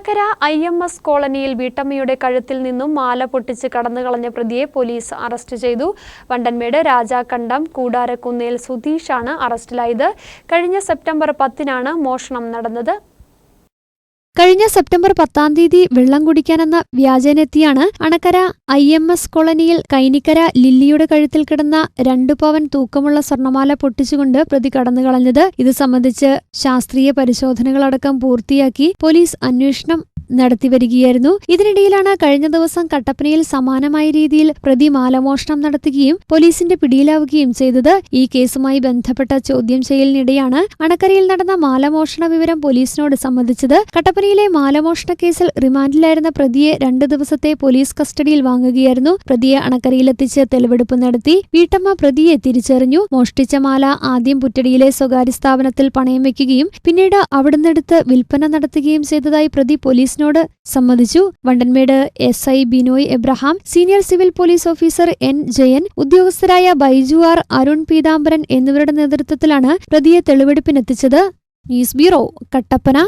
Anakkara I M S കോളനിയിൽ വീട്ടമ്മയുടെ കഴുത്തിൽ നിന്നും മാല പൊട്ടിച്ച് കടന്നുകളഞ്ഞ പ്രതിയെ പോലീസ് അറസ്റ്റ് ചെയ്തു. വണ്ടൻമേട് രാജാക്കണ്ടം കൂടാരക്കുന്നേൽ സുധീഷാണ് അറസ്റ്റിലായത്. കഴിഞ്ഞ സെപ്റ്റംബർ പത്തിനാണ് മോഷണം നടന്നത്. കഴിഞ്ഞ സെപ്റ്റംബർ പത്താം തീയതി വെള്ളം കുടിക്കാനെന്ന വ്യാജനെത്തിയാണ് അണക്കര ഐ എം എസ് കോളനിയിൽ കൈനിക്കര ലില്ലിയുടെ കഴുത്തിൽ കിടന്ന രണ്ടു പവൻ തൂക്കമുള്ള സ്വർണമാല പൊട്ടിച്ചുകൊണ്ട് പ്രതി കടന്നു കടന്നുകളഞ്ഞത്. ഇത് സംബന്ധിച്ച് ശാസ്ത്രീയ പരിശോധനകളടക്കം പൂർത്തിയാക്കി പോലീസ് അന്വേഷണം നടത്തിവരികയായിരുന്നു. ഇതിനിടയിലാണ് കഴിഞ്ഞ ദിവസം കട്ടപ്പനയിൽ സമാനമായ രീതിയിൽ പ്രതി മാലമോഷണം നടത്തുകയും പോലീസിന്റെ പിടിയിലാവുകയും ചെയ്തത്. ഈ കേസുമായി ബന്ധപ്പെട്ട ചോദ്യം ചെയ്യലിനിടെയാണ് അണക്കരയിൽ നടന്ന മാലമോഷണ വിവരം പോലീസിനോട് സമ്മതിച്ചത് കട്ടപ്പനയിലെ മാലമോഷണ കേസിൽ റിമാൻഡിലായിരുന്ന പ്രതിയെ രണ്ട് ദിവസത്തെ പോലീസ് കസ്റ്റഡിയിൽ വാങ്ങുകയായിരുന്നു. പ്രതിയെ അണക്കരയിലെത്തിച്ച് തെളിവെടുപ്പ് നടത്തി. വീട്ടമ്മ പ്രതിയെ തിരിച്ചറിഞ്ഞു. മോഷ്ടിച്ച മാല ആദ്യം പുറ്റടിയിലെ സ്വകാര്യ സ്ഥാപനത്തിൽ പണയം വെക്കുകയും പിന്നീട് അവിടുന്നെടുത്ത് വിൽപ്പന നടത്തുകയും ചെയ്തതായി പ്രതി പോലീസിനോട് സമ്മതിച്ചു. Vandanmedu S I Binoy Abraham senior civil police officer N Jayan ഉദ്യോഗസ്ഥരായ Baiju R Arun Peethambaran എന്നിവരുടെ നേതൃത്വത്തിലാണ് പ്രതിയെ തെളിവെടുപ്പിനെത്തിച്ചത്. News bureau Kattappana.